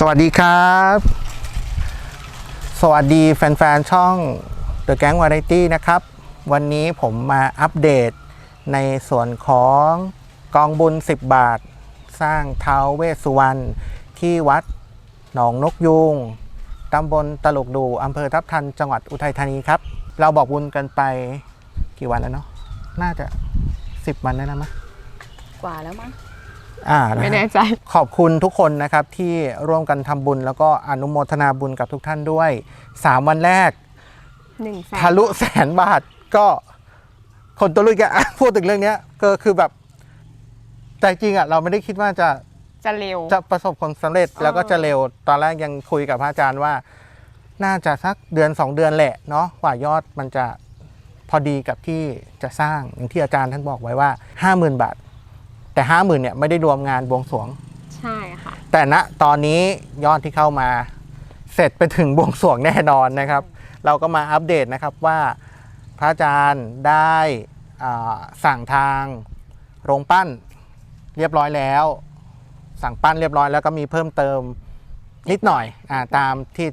สวัสดีครับ สวัสดีแฟนๆ ช่อง The Gang Variety นะครับ วันนี้ผมมาอัปเดตในส่วนของกองบุญ 10 บาท สร้างเท้าวเวสสุวรรณที่วัดหนองนกยูงตำบลตลกดูอำเภอทับทันจังหวัดอุทัยธานีครับ เราบอกบุญกันไปกี่วันแล้วเนาะน่าจะ 10 วันแล้วนะมะกว่าแล้วมั้ง อ่านะฮะไม่แน่ใจ ขอบคุณทุกคนนะครับที่ร่วมกันทำบุญ แล้วก็อนุโมทนาบุญกับทุกท่านด้วย 3 วันแรกหนึ่งแสนทะลุแสนบาทก็คนตัวลุยแกอะพูดถึงเรื่องเนี้ยก็คือแบบใจจริงอะเราไม่ได้คิดว่าจะ จะเร็ว จะประสบความสำเร็จอ๋อแล้วก็จะเร็วตอนแรกยังคุยกับพระอาจารย์ว่า น่าจะสักเดือน 2 เดือนแหละเนาะกว่ายอดมันจะพอดีกับที่จะสร้างอย่างที่อาจารย์ท่านบอกไว้ว่า 50,000 บาท แต่50,000เนี่ยไม่ได้รวมงานบวงสรวง ใช่ค่ะ แต่ณตอนนี้ยอดที่เข้ามา เสร็จไปถึงบวงสรวงแน่นอนนะครับ เราก็มาอัปเดตนะครับว่าพระอาจารย์ได้อ่าสั่งทางโรงปั้นเรียบร้อยแล้ว สั่งปั้นเรียบร้อยแล้วก็มีเพิ่มเติมนิดหน่อยอาตามที่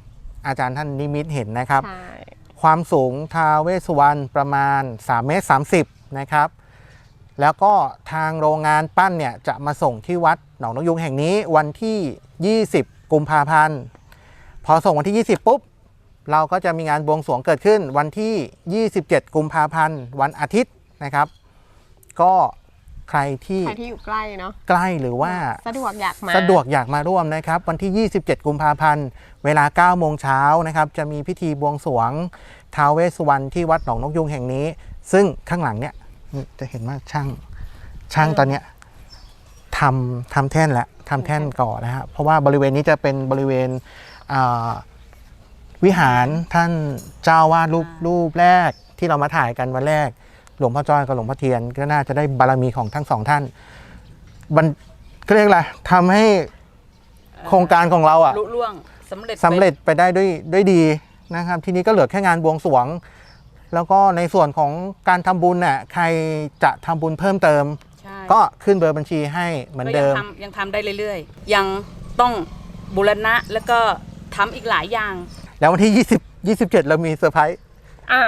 อาจารย์ท่านนิมิตเห็นนะครับ ใช่ ความสูงทาวเวสสุวรรณประมาณ3เมตร30นะครับ แล้วก็ทางโรงงานปั้นเนี่ยจะมาส่งที่วัดหนองนกยุงแห่งนี้วันที่ 20 กุมภาพันธ์ พอส่งวันที่ 20 ปุ๊บ เราก็จะมีงานบวงสรวงเกิดขึ้นวันที่ 27 กุมภาพันธ์ วันอาทิตย์นะครับ ก็ใครที่ใครที่อยู่ใกล้เนาะใกล้หรือว่าสะดวกอยากมาสะดวกอยากมาร่วมนะครับ วันที่ 27 กุมภาพันธ์ เวลา 9 โมงเช้านะครับ จะมีพิธีบวงสรวงท้าวเวสสุวรรณที่วัดหนองนกยุงแห่งนี้ ซึ่งข้างหลังเนี่ย นี่จะเห็นว่าช่างช่างตอนเนี้ยทำทำแท่นแล้วทำแท่นก่อนะฮะเพราะว่าบริเวณนี้จะเป็นบริเวณอ่าวิหารท่านเจ้าวาดรูปรูปแรกที่เรามาถ่ายกันวันแรก หลวงพ่อจ้อยกับหลวงพ่อเทียน ก็น่าจะได้บารมีของทั้งสองท่านบันก็เรียกอะไรทำให้โครงการของเราอะลุล่วงสำเร็จสำเร็จไปได้ด้วยด้วยดีนะครับ ทีนี้ก็เหลือแค่งานบวงสรวง แล้วก็ในส่วนของการทำบุญน่ะใครจะทำบุญเพิ่มเติม ใช่ก็ขึ้นเบอร์บัญชีให้เหมือนก็เดิยังมทำยังทำได้เรื่อยๆ ยังต้องบูรณะแล้วก็ทำอีกหลายอย่าง แล้ววันที่ 20 27 เรามีเซอร์ไพรส์ อ่า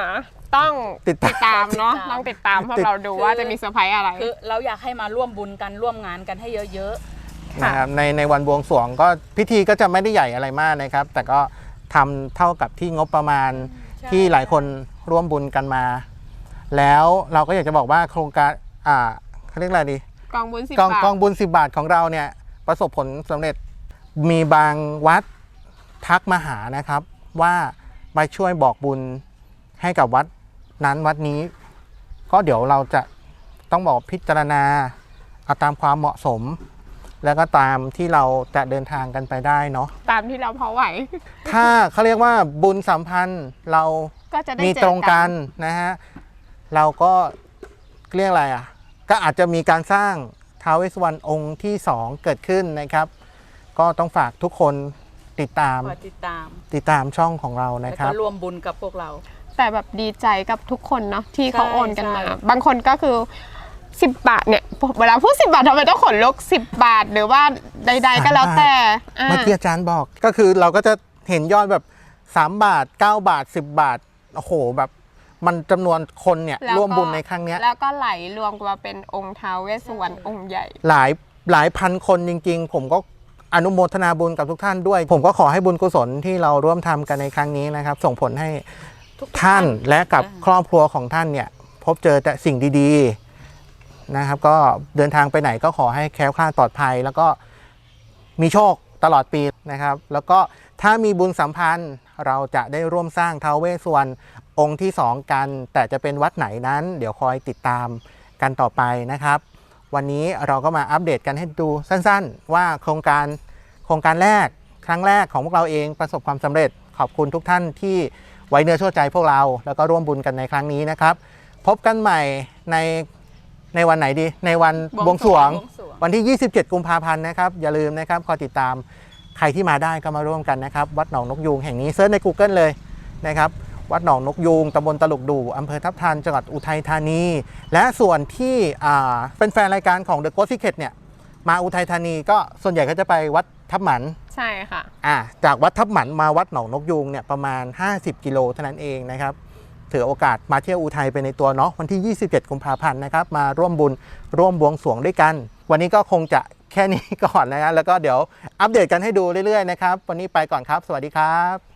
ต้องติดตาม ตามเนาะติดตามต้องติดตามเพราะติดเราดูว่าจะมีเซอร์ไพรส์อะไร คือเราอยากให้มาร่วมบุญกันร่วมงานกันให้เยอะค่ะ นะครับในในวันบวงสรวงก็พิธีก็จะไม่ได้ใหญ่อะไรมากนะครับ แต่ก็ทำเท่ากับที่งบประมาณๆใช่ ที่หลายคนร่วมบุญกันมา แล้วเราก็อยากจะบอกว่าโครงการอ่าเขาเรียกอะไรดีกองบุญสิบกองบาทกองบุญ10บาทของเราเนี่ยประสบผลสำเร็จมีบางวัดทักมาหานะครับ ว่าไปช่วยบอกบุญให้กับวัดนั้นวัดนี้ ก็เดี๋ยวเราจะต้องบอกพิจารณาเอาตามความเหมาะสม แล้วก็ตามที่เราจะเดินทางกันไปได้เนาะตามที่เราพอไหว ถ้าเขาเรียกว่าบุญสัมพันธ์เราก็จะได้มีเจอตรงกันนะฮะเราก็เรียกอะไรอะก็อาจจะมีการสร้างท้าวเวสสวรรณองค์ที่2เกิดขึ้นนะครับ ก็ต้องฝากทุกคนติดตามคอยติดตาม ติดตามช่องของเราแล้นะวคก็รับร่วมบุญกับพวกเรา แต่แบบดีใจกับทุกคนเนาะที่เขาใช่โอนกันมา ใช่ บางคนก็คือ 10บาทเนี่ยเวลาพูด10บาททำไมต้องขนลุก10บาทหรือว่าใด ๆ ก็แล้วแต่อ่าเมื่อกี้อาจารย์บอกก็คือเราก็จะเห็นยอดแบบ3บาท9บาท10บาทโอ้โหแบบมันจำนวนคนเนี่ยแล้วก็ร่วมบุญในครั้งเนี้ยแล้วก็ไหลรวมกันมาเป็นองค์ท้าวเวสสุวรรณองค์ใหญ่ หลายหลายพันคนจริง ๆ ผมก็อนุโมทนาบุญกับทุกท่านด้วย ผมก็ขอให้บุญกุศลที่เราร่วมทำกันในครั้งนี้นะครับ ส่งผลให้ทุกท่านและกับอ่าครอบครัวของท่านเนี่ยพบเจอแต่สิ่งดีๆ นะครับ ก็เดินทางไปไหนก็ขอให้แคล้วคลาดปลอดภัย แล้วก็มีโชคตลอดปีนะครับ แล้วก็ถ้ามีบุญสัมพันธ์เราจะได้ร่วมสร้างท้าวเวสสวรรณองค์ที่สองกัน แต่จะเป็นวัดไหนนั้น เดี๋ยวคอยติดตามกันต่อไปนะครับ วันนี้เราก็มาอัปเดตกันให้ดูสั้นๆ ว่าโครงการโครงการแรกครั้งแรกของพวกเราเองประสบความสำเร็จ ขอบคุณทุกท่านที่ไว้เนื้อเชื่อใจพวกเรา แล้วก็ร่วมบุญกันในครั้งนี้นะครับ พบกันใหม่ใน ในวันไหนดี ในวันบบววงงสสรรววงงวันที่ 27 กุมภาพันธ์นะครับ อย่าลืมนะครับคอยติดตามใครที่มาได้ก็มาร่วมกันนะครับ วัดหนองนกยูงแห่งนี้เซิร์ชใน Google เลยนะครับ วัดหนองนกยูงตำบลตลุกดูอำเภอทับทันจังหวัดอุทัยธานี และส่วนที่อ่าเป็นแฟนรายการของ The Ghost Secret เนี่ยมาอุทัยธานีก็ส่วนใหญ่ก็จะไปวัดทับหมัน ใช่ค่ะ อ่าจากวัดทับหมันมาวัดหนองนกยูงเนี่ยประมาณ 50 กิโลเท่านั้นเองนะครับ ถือโอกาสมาเที่ยวอุทัยไปในตัวเนาะวันที่ 27 กุมภาพันธ์นะครับมาร่วมบุญร่วมบวงสรวงด้วยกัน วันนี้ก็คงจะแค่นี้ก่อนนะครับแล้วก็เดี๋ยวอัปเดตกันให้ดูเรื่อยๆนะครับวันนี้ไปก่อนครับ สวัสดีครับ